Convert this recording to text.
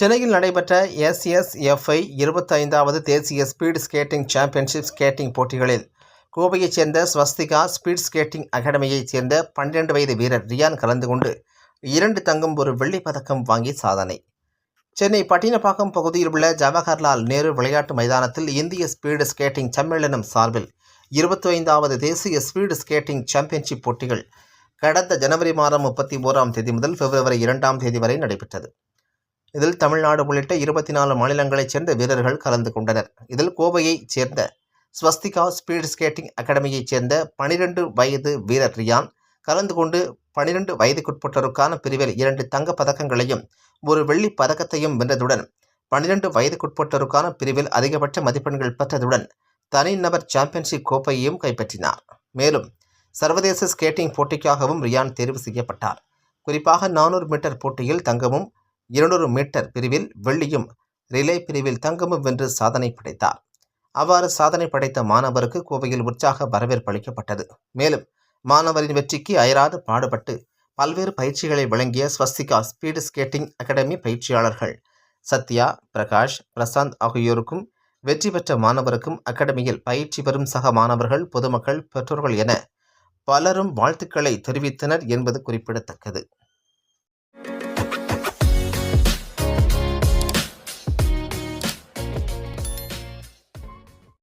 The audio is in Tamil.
சென்னையில் நடைபெற்ற எஸ்எஸ்எஃப்ஐ இருபத்தைந்தாவது தேசிய ஸ்பீட் ஸ்கேட்டிங் சாம்பியன்ஷிப் ஸ்கேட்டிங் போட்டிகளில் கோவையைச் சேர்ந்த ஸ்வஸ்திகா ஸ்பீட் ஸ்கேட்டிங் அகாடமியைச் சேர்ந்த பன்னிரண்டு வயது வீரர் ரியான் கலந்து கொண்டு இரண்டு தங்கும் ஒரு வெள்ளிப் பதக்கம் வாங்கி சாதனை. சென்னை பட்டினப்பாக்கம் பகுதியில் உள்ள ஜவஹர்லால் நேரு விளையாட்டு மைதானத்தில் இந்திய ஸ்பீடு ஸ்கேட்டிங் சம்மேளனம் சார்பில் இருபத்தைந்தாவது தேசிய ஸ்பீடு ஸ்கேட்டிங் சாம்பியன்ஷிப் போட்டிகள் கடந்த ஜனவரி மாதம் முப்பத்தி ஓராம் தேதி முதல் பிப்ரவரி இரண்டாம் தேதி வரை நடைபெற்றது. இதில் தமிழ்நாடு உள்ளிட்ட இருபத்தி நாலு மாநிலங்களைச் சேர்ந்த வீரர்கள் கலந்து கொண்டனர். இதில் கோவையைச் சேர்ந்த ஸ்வஸ்திகா ஸ்பீட் ஸ்கேட்டிங் அகாடமியைச் சேர்ந்த பனிரெண்டு வயது வீரர் ரியான் கலந்து கொண்டு பனிரெண்டு வயதுக்குட்பட்டோருக்கான பிரிவில் இரண்டு தங்கப் பதக்கங்களையும் ஒரு வெள்ளிப் பதக்கத்தையும் வென்றதுடன் பனிரெண்டு வயதுக்குட்பட்டோருக்கான பிரிவில் அதிகபட்ச மதிப்பெண்கள் பெற்றதுடன் தனிநபர் சாம்பியன்ஷிப் கோப்பையையும் கைப்பற்றினார். மேலும் சர்வதேச ஸ்கேட்டிங் போட்டிக்காகவும் ரியான் தேர்வு செய்யப்பட்டார். குறிப்பாக நானூறு மீட்டர் போட்டியில் தங்கமும் இருநூறு மீட்டர் பிரிவில் வெள்ளியும் ரிலே பிரிவில் தங்கமும் வென்று சாதனை படைத்தார். அவ்வாறு சாதனை படைத்த மாணவருக்கு கோவையில் உற்சாக வரவேற்பு அளிக்கப்பட்டது. மேலும் மாணவரின் வெற்றிக்கு அயராது பாடுபட்டு பல்வேறு பயிற்சிகளை வழங்கிய ஸ்வஸ்திகா ஸ்பீடு ஸ்கேட்டிங் அகாடமி பயிற்சியாளர்கள் சத்யா பிரகாஷ் பிரசாந்த் ஆகியோருக்கும் வெற்றி பெற்ற மாணவருக்கும் அகாடமியில் பயிற்சி பெறும் சக மாணவர்கள் பொதுமக்கள் பெற்றோர்கள் என பலரும் வாழ்த்துக்களை தெரிவித்தனர் என்பது குறிப்பிடத்தக்கது.